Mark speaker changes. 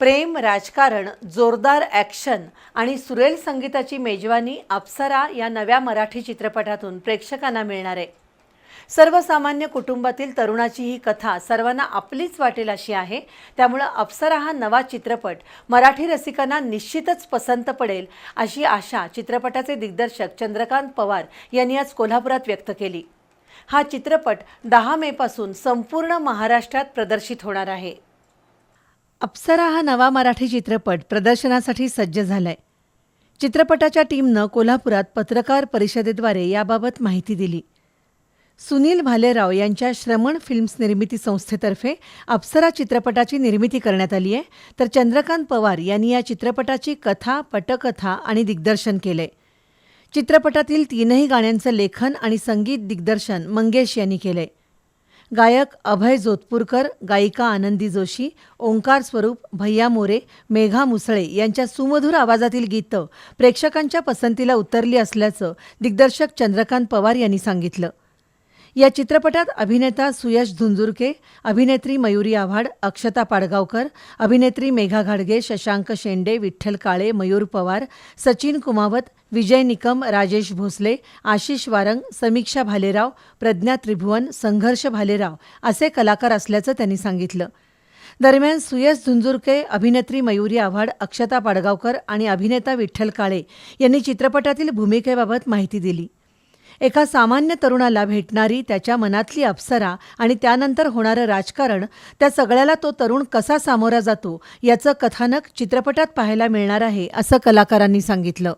Speaker 1: प्रेम राजकारण जोरदार ॲक्शन आणि सुरेल संगीताची मेजवानी अप्सरा या नव्या मराठी चित्रपटातून प्रेक्षकांना मिळणार आहे. सर्वसामान्य कुटुंबातील तरुणाची ही कथा सर्वांना आपलीच वाटेल अशी आहे. त्यामुळं अप्सरा हा नवा चित्रपट मराठी रसिकांना निश्चितच पसंत पडेल अशी आशा चित्रपटाचे दिग्दर्शक चंद्रकांत पवार यांनी आज कोल्हापुरात व्यक्त केली. हा चित्रपट दहा मेपासून संपूर्ण महाराष्ट्रात प्रदर्शित होणार आहे. अप्सरा हा नवा मराठी चित्रपट प्रदर्शनासाठी सज्ज झालाय. चित्रपटाच्या टीमनं कोल्हापुरात पत्रकार परिषदेद्वारे याबाबत माहिती दिली. सुनील भालेराव यांच्या श्रमण फिल्म्स निर्मिती संस्थेतर्फे अप्सरा चित्रपटाची निर्मिती करण्यात आली आहे. तर चंद्रकांत पवार यांनी या चित्रपटाची कथा पटकथा आणि दिग्दर्शन केले चित्रपटातील तीनही गाण्यांचं लेखन आणि संगीत दिग्दर्शन मंगेश यांनी केले गायक अभय जोधपूरकर गायिका आनंदी जोशी ओंकार स्वरूप भैया मोरे मेघा मुसळे यांच्या सुमधुर आवाजातील गीतं प्रेक्षकांच्या पसंतीला उतरली असल्याचं दिग्दर्शक चंद्रकांत पवार यांनी सांगितलं. या चित्रपटात अभिनेता सुयश धुंजुरके अभिनेत्री मयुरी आव्हाड अक्षता पाडगावकर अभिनेत्री मेघा घाडगे शशांक शेंडे विठ्ठल काळे मयूर पवार सचिन कुमावत विजय निकम राजेश भोसले आशिष वारंग समीक्षा भालेराव प्रज्ञा त्रिभुवन संघर्ष भालेराव असे कलाकार असल्याचं त्यांनी सांगितलं. दरम्यान सुयश झुंजुरके अभिनेत्री मयुरी आव्हाड अक्षता पाडगावकर आणि अभिनेता विठ्ठल काळे यांनी चित्रपटातील भूमिकेबाबत माहिती दिली. एका सामान्य तरुणाला भेटणारी त्याच्या मनातली अप्सरा आणि त्यानंतर होणारं राजकारण त्या सगळ्याला तो तरुण कसा सामोरा जातो याचं कथानक चित्रपटात पाहायला मिळणार आहे असं कलाकारांनी सांगितलं.